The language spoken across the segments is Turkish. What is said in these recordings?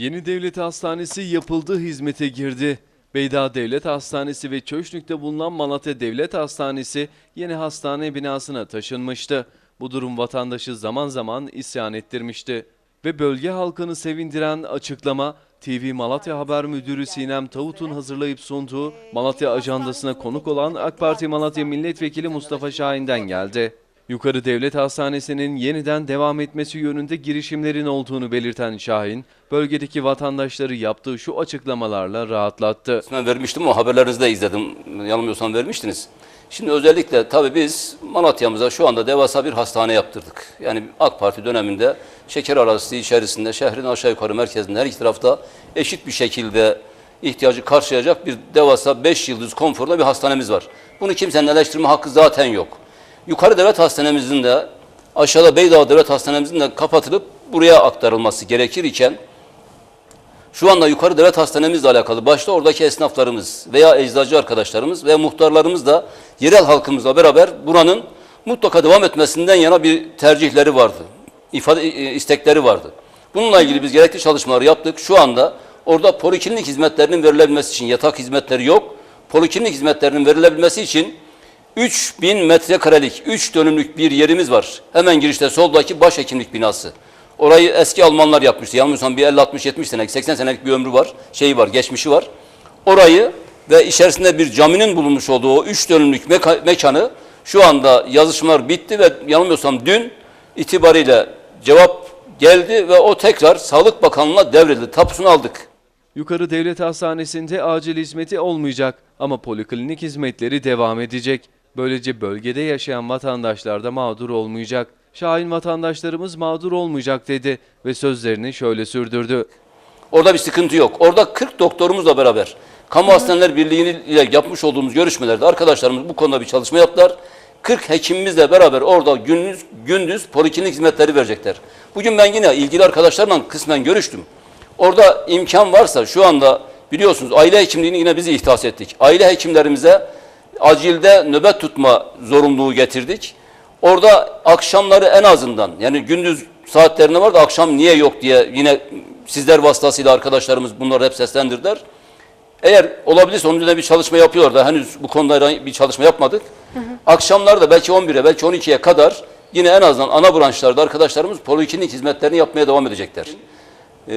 Yeni devlet hastanesi yapıldı, hizmete girdi. Beyda Devlet Hastanesi ve Çöşnük'te bulunan Malatya Devlet Hastanesi yeni hastane binasına taşınmıştı. Bu durum vatandaşı zaman zaman isyan ettirmişti. Ve bölge halkını sevindiren açıklama TV Malatya Haber Müdürü Sinem Tavut'un hazırlayıp sunduğu Malatya ajandasına konuk olan AK Parti Malatya Milletvekili Mustafa Şahin'den geldi. Yukarı Devlet Hastanesi'nin yeniden devam etmesi yönünde girişimlerin olduğunu belirten Şahin, bölgedeki vatandaşları yaptığı şu açıklamalarla rahatlattı. Ben vermiştim o haberlerinizde izledim. Yanılmıyorsam vermiştiniz. Şimdi özellikle tabii biz Malatya'mıza şu anda devasa bir hastane yaptırdık. Yani AK Parti döneminde şeker arazisi içerisinde şehrin aşağı yukarı merkezinde her iki tarafta eşit bir şekilde ihtiyacı karşılayacak bir devasa 5 yıldız konforda bir hastanemiz var. Bunu kimsenin eleştirme hakkı zaten yok. Yukarı devlet hastanemizin de aşağıda Beydağ devlet hastanemizin de kapatılıp buraya aktarılması gerekir iken şu anda yukarı devlet hastanemizle alakalı başta oradaki esnaflarımız veya eczacı arkadaşlarımız ve muhtarlarımız da yerel halkımızla beraber buranın mutlaka devam etmesinden yana bir tercihleri vardı. ifade e, istekleri vardı. Bununla ilgili biz gerekli çalışmaları yaptık. Şu anda orada poliklinik hizmetlerinin verilebilmesi için yatak hizmetleri yok. Poliklinik hizmetlerinin verilebilmesi için 3000 metrekarelik, 3 dönümlük bir yerimiz var. Hemen girişte soldaki başhekimlik binası. Orayı eski Almanlar yapmıştı. Yanılmıyorsam bir 50-60-70 senelik, 80 senelik bir ömrü var. Şeyi var, geçmişi var. Orayı ve içerisinde bir caminin bulunmuş olduğu o 3 dönümlük meka- mekanı şu anda yazışmalar bitti ve yanılmıyorsam dün itibariyle cevap geldi ve o tekrar Sağlık Bakanlığı'na devredildi. Tapusunu aldık. Yukarı Devlet Hastanesi'nde acil hizmeti olmayacak ama poliklinik hizmetleri devam edecek. Böylece bölgede yaşayan vatandaşlar da mağdur olmayacak. Şahin vatandaşlarımız mağdur olmayacak dedi ve sözlerini şöyle sürdürdü. Orada bir sıkıntı yok. Orada 40 doktorumuzla beraber Kamu Hastaneler Birliği ile yapmış olduğumuz görüşmelerde arkadaşlarımız bu konuda bir çalışma yaptılar. 40 hekimimizle beraber orada gündüz, gündüz poliklinik hizmetleri verecekler. Bugün ben yine ilgili arkadaşlarla kısmen görüştüm. Orada imkan varsa şu anda biliyorsunuz aile hekimliğini yine biz ihtas ettik. Aile hekimlerimize acilde nöbet tutma zorunluluğu getirdik. Orada akşamları en azından yani gündüz saatlerinde var da akşam niye yok diye yine sizler vasıtasıyla arkadaşlarımız bunları hep seslendirdiler. Eğer olabilirse onun üzerine bir çalışma yapıyorlar da henüz bu konuda bir çalışma yapmadık. Akşamları da belki 11'e belki 12'ye kadar yine en azından ana branşlarda arkadaşlarımız poliklinik hizmetlerini yapmaya devam edecekler. Ee,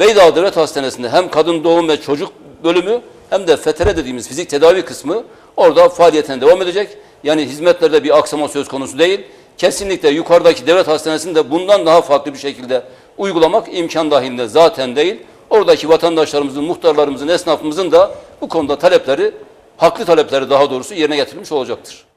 Beydağ Devlet Hastanesi'nde hem kadın doğum ve çocuk bölümü hem de FETÖ're dediğimiz fizik tedavi kısmı orada faaliyetine devam edecek. Yani hizmetlerde bir aksama söz konusu değil. Kesinlikle yukarıdaki devlet hastanesinde bundan daha farklı bir şekilde uygulamak imkan dahilinde zaten değil. Oradaki vatandaşlarımızın, muhtarlarımızın, esnafımızın da bu konuda talepleri, haklı talepleri daha doğrusu yerine getirilmiş olacaktır.